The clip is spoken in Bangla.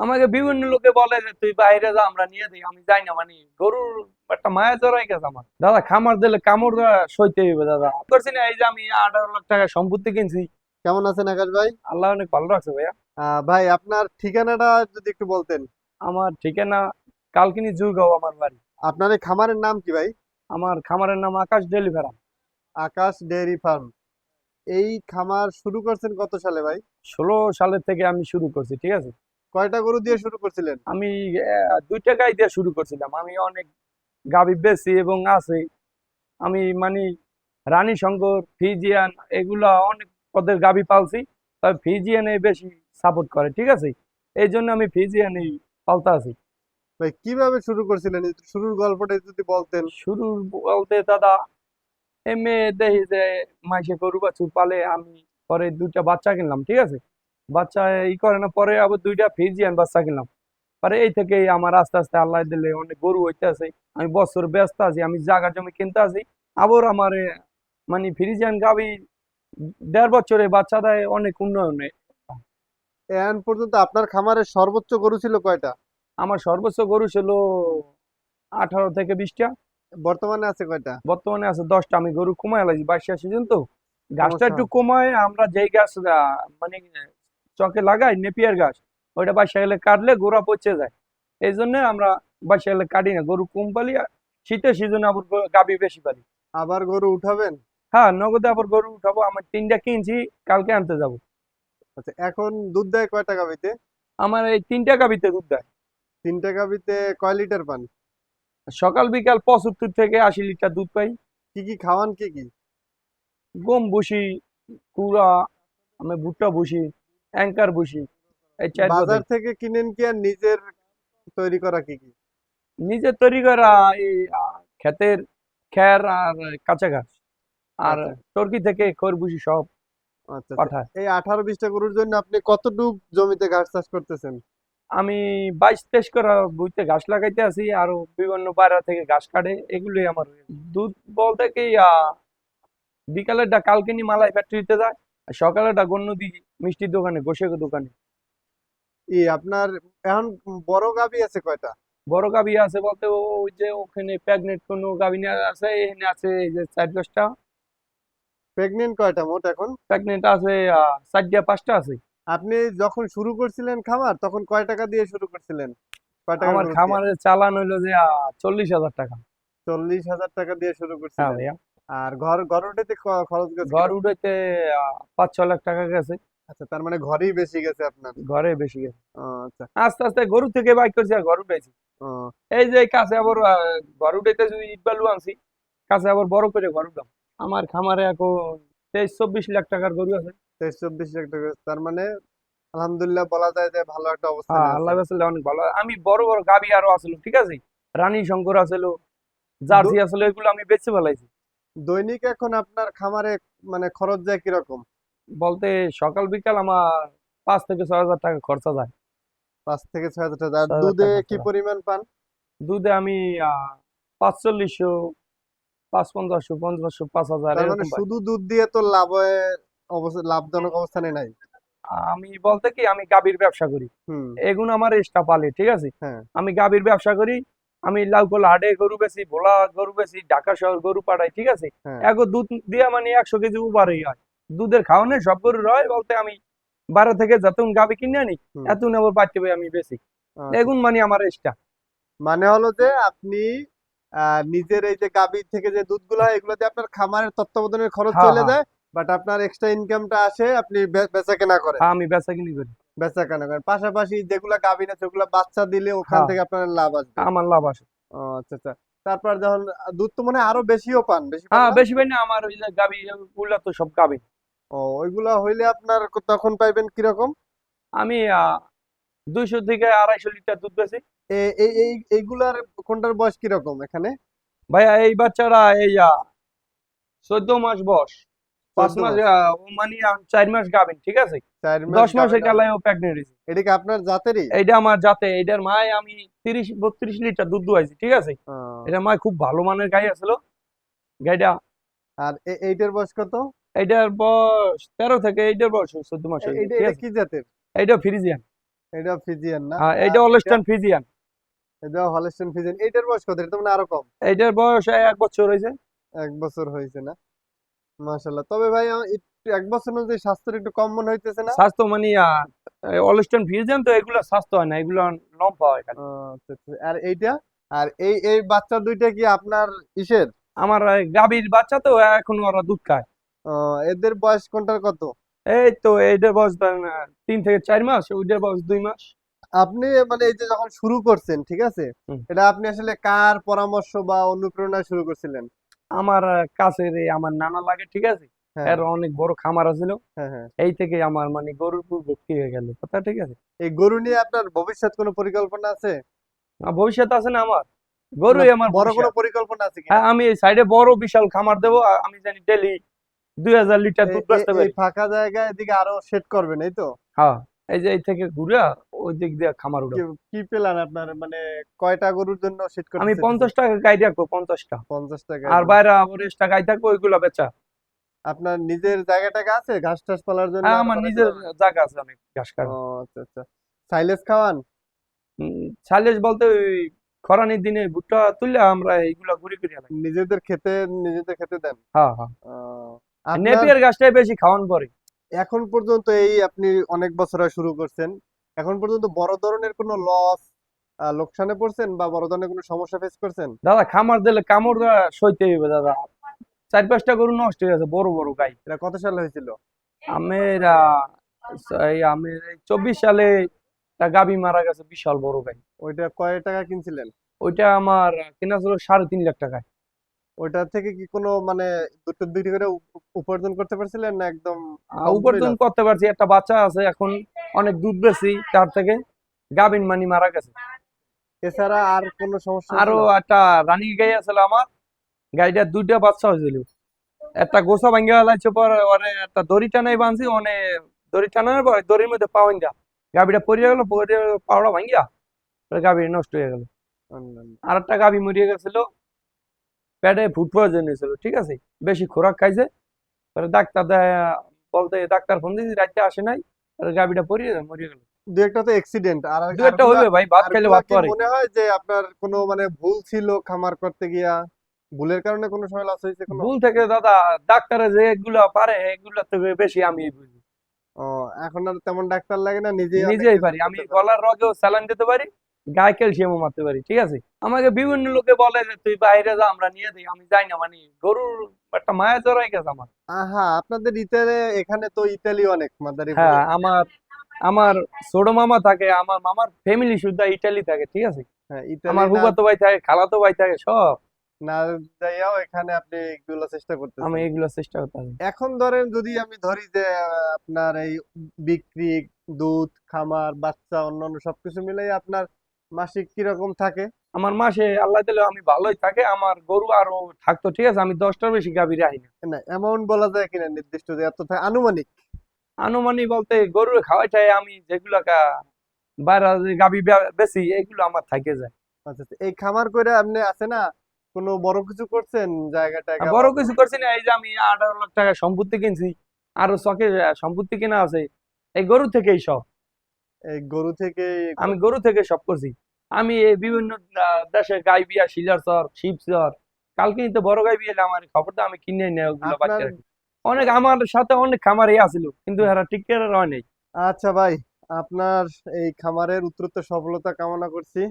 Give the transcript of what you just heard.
আমাকে বিভিন্ন লোকে বলে যে তুই বাইরে যা আমরা নিয়ে দিই আমি যাই না মানে গরুর একটা মায়া জড়াই গেছে আমার। দাদা খামার দিলে কামড় সইতে হইবে দাদা। করছি না এই যে আমি আঠারো লাখ টাকা সম্পত্তি কিনছি। কেমন আছেন আকাশ ভাই? আল্লাহ অনেক ভালো রাখছে ভাইয়া। ভাই আপনার ঠিকানাটা যদি একটু বলতেন। আমার ঠিকানা কালকিনি জুরগাঁও আমার বাড়ি। আপনার এই খামারের নাম কি ভাই? আমার খামারের নাম আকাশ ডেলিভারা আকাশ ডেয়ারি ফার্ম। এই খামার শুরু করছেন কত সালে ভাই? ষোলো সালের থেকে আমি শুরু করছি ঠিক আছে? কয়টা গরু দিয়ে শুরু করছিলেন? আমি দুইটা গাই দিয়ে শুরু করছিলাম। আমি অনেক গাভি বেশি এবং আছে। আমি মানে রানী শঙ্কর ফিজিয়ান এগুলা অনেক পদের গাভি পালছি। তবে ফিজিয়ানে বেশি সাপোর্ট করে ঠিক আছে? এই জন্য আমি ফিজিয়ানেই পালতে আছি। ভাই কীভাবে শুরু করছিলেন? শুরুর গল্পটা যদি বলতেন। শুরু বলতে দাদা এমএ দেখি যে মাইসে গরু বাছুর পালে আমি পরে দুইটা বাচ্চা কিনলাম ঠিক আছে? বাচ্চা ই করে না পরে আবার দুইটা ফিজিয়ান বাচ্চা কিনলাম। পরে এই থেকে আমার আস্তে আস্তে আল্লাহ দিলে অনেক গরু হইতে আছে আমি বছর ব্যস্ত আছি আমি জায়গা জমি কিনতে আছি। আবার আমার মানে ফ্রিজিয়ান গাবি দেড় বছরে বাচ্চা দেয় অনেক উন্নয়নে এখন পর্যন্ত আপনার খামারের সর্বোচ্চ গরু ছিল কয়টা? আমার সর্বোচ্চ গরু ছিল আঠারো থেকে বিশটা। বর্তমানে আছে কয়টা? বর্তমানে আছে দশটা। আমি গরু কমায় লাগছি বাইশটা সিজন তো। গাছটা একটু কমায় আমরা যেই গাছ মানে চকে লাগাই নেপিয়ার গাছ ওইটা বাসা গেলে কাটলে গোড়া পচে যায়। এই জন্য আমরা বাসা গেলে কাটি না। গরু কম পালি আর শীতের সিজনে আবার গাবি বেশি পালি। আবার গরু উঠাবেন? হ্যাঁ নগদে আবার গরু উঠাবো। আমার তিনটা কিনছি কালকে আনতে যাব। আচ্ছা এখন দুধ দেয় কয়টা গাভিতে? আমার এই তিনটা গাবিতে দুধ দেয়। তিনটা গাভিতে কয় লিটার পান? সকাল বিকাল পঁচাত্তর থেকে আশি লিটার দুধ পাই। কি কি খাওয়ান কি কি? গম ভুসি কুড়া আমি ভুট্টা ভুসি অ্যাঙ্কার এই চার বাজার থেকে কিনেন কি আর নিজের তৈরি করা কি কি? নিজে তৈরি করা এই ক্ষেতের খ্যার আর কাঁচা ঘাস। আর আচ্ছা। টর্কি থেকে খরবুসি সব আচ্ছা আচ্ছা। পাঠায়। এই আঠারো বিশটা গরুর জন্য আপনি কতটুক জমিতে ঘাস চাষ করতেছেন? আমি বাইশ তেইশ করা বুঝতে ঘাস লাগাইতে আছি আরও বিভিন্ন পায়রা থেকে ঘাস কাটে এগুলোই আমার দুধ বলতে কি বিকালেরটা কালকে নি মালাই ফ্যাক্টরিতে যায় আর সকালেরটা গণ্যদি মিষ্টির দোকানে গোসের দোকানে। ই আপনার এখন বড় গাভি আছে কয়টা? বড় গাভি আছে বলতে ওই যে ওখানে প্রেগনেন্ট কোনো গাভি আছে এখানে আছে এই যে চার দশটা। প্রেগনেন্ট কয়টা মোট এখন? প্রেগনেন্ট আছে চারটা পাঁচটা আছে। আপনি যখন শুরু করছিলেন খামার তখন কয় টাকা দিয়ে শুরু করছিলেন? কয় টাকা আমার খামারের চালান হইল যে চল্লিশ হাজার টাকা। চল্লিশ হাজার টাকা দিয়ে শুরু হ্যাঁ করছিলেন। ভাইয়া। আর ঘর ঘর উঠাইতে খ- খরচ গেছে ঘর? উঠাইতে পাঁচ ছ লাখ টাকা গেছে। আচ্ছা তার মানে ঘরেই বেশি গেছে আপনার? ঘরে বেশি গেছে। আচ্ছা। আস্তে আস্তে গরু থেকে বাইক করছি আর ঘর উঠাইছি। ও, এই যে কাছে আবার ঘর উঠাইতে যদি ইট বালু আনছি কাছে আবার বড় করে ঘর উঠাম আমার খামারে এখন তেইশ চব্বিশ লাখ টাকার গরু আছে। তেইশ চব্বিশ লাখ টাকা তার মানে আলহামদুলিল্লাহ বলা যায় যে ভালো একটা অবস্থা হ্যাঁ আল্লাহ বাসলে অনেক ভালো। আমি বড় বড় গাবি আরও আসলো ঠিক আছে? রানী শঙ্কর আসলো জার্সি আসলো এগুলো আমি বেচে ফেলাইছি। দৈনিক এখন আপনার খামারে মানে খরচ যায় কীরকম? বলতে সকাল বিকাল আমার পাঁচ থেকে ছয় হাজার টাকা খরচা যায়। পাঁচ থেকে ছয় হাজার টাকা। আর দুধে কি। পরিমাণ পান? দুধে আমি পাঁচচল্লিশশো পাঁচ পঞ্চাশশো পঞ্চাশশো পাঁচ হাজার মানে। শুধু দুধ দিয়ে তো লাভে অবস্থা লাভজনক অবস্থানে নাই? আমি বলতে কি আমি গাভীর ব্যবসা করি। এগুলো আমার এক্সট্রা পালে ঠিক আছে? হ্যাঁ। আমি গাভীর ব্যবসা করি আমি লাউকল হাটে গরু বেশি ভোলা গরু বেশি ঢাকা শহর গরু পাঠাই ঠিক আছে? হ্যাঁ। এগো দুধ দিয়ে মানে একশো কেজি উপরেই হয়। দুধের খাওয়ানে সব গরুর হয় বলতে আমি বাইরে থেকে যতন গাভী কিনে আনি। এত নেব পাই আমি বেশি আচ্ছা। এগুন মানে আমার এক্সট্রা মানে হলো যে আপনি নিজের এই যে গাভীর থেকে যে দুধগুলো হয় এগুলোতে আপনার খামারের তত্ত্বাবধানের খরচ হ্যাঁ, চলে হ্যাঁ। যায় বাট আপনার এক্সট্রা ইনকামটা আসে আপনি বেচা কেনা করেন আমি বেচা কিনি করি বেচা কেনা করেন পাশাপাশি যেগুলা গাভীর আছে ওগুলা বাচ্চা দিলে ওখান হ্যাঁ। থেকে আপনার লাভ আসবে আমার লাভ আসে আচ্ছা আচ্ছা তারপর যখন দুধ তো মনে হয় আরও বেশিও পান বেশি হ্যাঁ না? বেশি পাই না আমার ওই যে গাভী গুলা তো সব গাভী ও ওইগুলা হইলে আপনার তখন পাইবেন কীরকম? আমি দুইশো থেকে আড়াইশো লিটার দুধ এই এইগুলার কোনটার বয়স কীরকম এখানে? ভাইয়া এই বাচ্চারা এই চোদ্দ মাস বয়স। পাঁচ মাস। মানে চার মাস গাবেন ঠিক আছে? দশ মাসের কালায় ও প্রেগনেন্ট হয়েছে। এটা কি আপনার জাতেরই? এইটা আমার যাতে এইটার মায় আমি তিরিশ বত্রিশ লিটার দুধ দুয়াইছি ঠিক আছে? এটা মায় খুব ভালো মানের গাই আসলো গাইটা আর এইটার বয়স কত? এইটার বয়স তেরো থেকে এইটার বয়স চোদ্দ মাস এটা কি জাতের? এইটা ফ্রিজিয়ান। এটা ফিজিয়ান না? হ্যাঁ আর অলস্টান ফিজিয়ান এটা হলস্টেন ফিজিয়ান এইটার বয়স কত? এটা মানে আরও কম। এইটার বয়স এক বছর হয়েছে। এক বছর হয়েছে না? মাশাল্লাহ তবে ভাই এক বছর অনুযায়ী স্বাস্থ্যের একটু কম মনে হইতেছে না? স্বাস্থ্য মানে অলস্টান ফিজিয়ান তো এগুলো স্বাস্থ্য হয় না এগুলো লম্বা হয় আচ্ছা, আচ্ছা। আর এইটা? আর এই এই বাচ্চা দুইটা কি আপনার ইসের? আমার গাভীর বাচ্চা তো এখন ওরা দুধ খায়। এদের বয়স কোনটার কত? এই তো এইটার বয়স ধরেন তিন থেকে চার মাস ওইটার বয়স দুই মাস। আপনি মানে এই যে যখন শুরু করছেন ঠিক আছে? এটা আপনি আসলে কার পরামর্শ বা অনুপ্রেরণায় শুরু করছিলেন? আমার এই আমার নানা লাগে ঠিক আছে? হ্যাঁ। এর অনেক বড় খামার ছিল হ্যাঁ হ্যাঁ। এই থেকে আমার মানে গরুর উপর ভক্তি হয়ে গেল কথা ঠিক আছে? এই গরু নিয়ে আপনার ভবিষ্যৎ কোনো পরিকল্পনা আছে? ভবিষ্যৎ আছে না আমার। গরুই আমার বড়। কোনো পরিকল্পনা আছে হ্যাঁ আমি এই সাইডে বড় বিশাল খামার দেবো আমি জানি ডেলি দুই হাজার লিটার দুধ বেচতে পারি। ফাঁকা জায়গায় এদিকে আরও সেট করবেন এই তো? হ্যাঁ এই যে এই থেকে ঘুরে ওই দিক দিয়ে খামার উঠে কি- প্ল্যান আপনার? মানে কয়টা গরুর জন্য সেট করতে আমি চাইতেছেন? পঞ্চাশ টাকা গাই রাখব পঞ্চাশটা। পঞ্চাশ টাকা। আর বাইরে আবার এক্সট্রা গাই থাকব ওইগুলো বেচা। আপনার নিজের জায়গা টাকা আছে? ঘাস টাস পালার জন্য হ্যাঁ আমার নিজের জায়গা আছে অনেক ঘাস ও আচ্ছা আচ্ছা। সাইলেজ খাওয়ান? সাইলেজ বলতে ওই খরানির দিনে ভুট্টা তুললে আমরা এইগুলা ঘুরে ঘুরে নিজেদের খেতে নিজেদের খেতে দেন? হ্যাঁ হ্যাঁ। নেপিয়ার গাছটাই বেশি খাওয়ান পরে। এখন পর্যন্ত এই আপনি অনেক বছর শুরু করছেন। এখন পর্যন্ত বড় ধরনের কোনো লস লোকসানে পড়ছেন বা বড় ধরনের কোনো সমস্যা ফেস করছেন? দাদা খামার দিলে কামড় সইতে হইবে দাদা। চার পাঁচটা গরু নষ্ট হয়ে গেছে বড় বড় গাই। এটা কত সালে হয়েছিল? আমের আমের চব্বিশ সালে গাভী মারা গেছে বিশাল বড় গাই। ওইটা কয় টাকা কিনছিলেন? ওইটা আমার কেনা ছিল সাড়ে তিন লাখ টাকায়। ওইটা থেকে কি কোনো মানে দুটো করে উপার্জন করতে পারছিলেন না একদম উপার্জন করতে পারছি। একটা বাচ্চা আছে এখন অনেক দুধ বেশি তার থেকে গাভিন মানি মারা গেছে। এছাড়া আর কোনো সমস্যা আরও একটা রানী গাই আছিল আমার গাইটার দুইটা বাচ্চা হয়েছিল। একটা গোসা ভাঙ্গা লাইছে পর ওরে একটা দড়ি টানাই বাঁধছি ওনে দড়ি টানানোর পর দড়ির মধ্যে পাওয়ান যা গাভিটা পড়ে গেল পরে পাওড়া ভাঙ্গিয়া গাভি নষ্ট হয়ে গেল। আর একটা গাভি মরিয়ে গেছিল পেটে ফুড পয়জন হয়েছিল ঠিক আছে? বেশি খোরাক খাইছে। পরে ডাক্তার দেয় বলতে ডাক্তার ফোন দিয়েছি রাতে আসে নাই। পরে গাভিটা পরিয়ে মরিয়ে গেল। দু একটা তো অ্যাক্সিডেন্ট আর দু একটা হইবে ভাই ভাত খাইলে ভাত পারে। মনে হয় যে আপনার কোনো মানে ভুল ছিল খামার করতে গিয়া? ভুলের কারণে কোনো সময় লস হয়েছে কোনো? ভুল থেকে দাদা ডাক্তারে যে এগুলা পারে এগুলা থেকে বেশি আমি বুঝি। ও এখন আর তেমন ডাক্তার লাগে না নিজেই নিজেই পারি। আমি গলার রগেও স্যালাইন দিতে পারি গায়ে ক্যালসিয়ামও মারতে পারি ঠিক আছে? আমাকে বিভিন্ন লোকে বলে যে তুই বাইরে যা আমরা নিয়ে দিই আমি যাই না মানে গরুর একটা মায়া জড়াই গেছে আমার। আহা আপনাদের ইতালে এখানে তো ইতালি অনেক মাদারীপুরে হ্যাঁ আমার আমার ছোট মামা থাকে আমার মামার ফ্যামিলি শুদ্ধ ইটালি থাকে ঠিক আছে? হ্যাঁ আমার ফুফাতো ভাই থাকে খালাতো ভাই থাকে সব। না যাইয়াও এখানে আপনি এগুলো চেষ্টা করতেছেন। আমি এগুলো চেষ্টা করতাম এখন ধরেন যদি আমি ধরি যে আপনার এই বিক্রি দুধ খামার বাচ্চা অন্যান্য সবকিছু মিলাই আপনার মাসিক কীরকম থাকে? আমার মাসে আল্লাহ দিলে আমি ভালোই থাকে আমার গরু আরও থাকতো ঠিক আছে? আমি দশটার বেশি গাভী রাখি না। অ্যামাউন্ট বলা যায় কিনা নির্দিষ্ট যে এত থাকে? আনুমানিক? আনুমানিক বলতে গরু খাওয়াইটাই আমি যেগুলো বাইরে গাভী বেশি এগুলো আমার থাকে যায়। আচ্ছা আচ্ছা। এই খামার করে আপনি আছে না কোনো বড় কিছু করছেন জায়গাটা আর বড় কিছু করছি না এই যে আমি আঠারো লাখ টাকা সম্পত্তি কিনছি আরও শখে সম্পত্তি কেনা আছে এই গরু থেকেই সব গরু থেকে আমি গরু থেকে সব করছি। আমি এই বিভিন্ন দেশে গাই বিয়া শিলাচর শিবচর কালকে তো বড় গাই বিয়ে আমার খবর তো আমি কিনে নেই ওগুলো রাখি। অনেক আমার সাথে অনেক খামারই আছিল কিন্তু এরা ঠিক করে রয় নাই। আচ্ছা ভাই আপনার এই খামারের উত্তরোত্তর সফলতা কামনা করছি।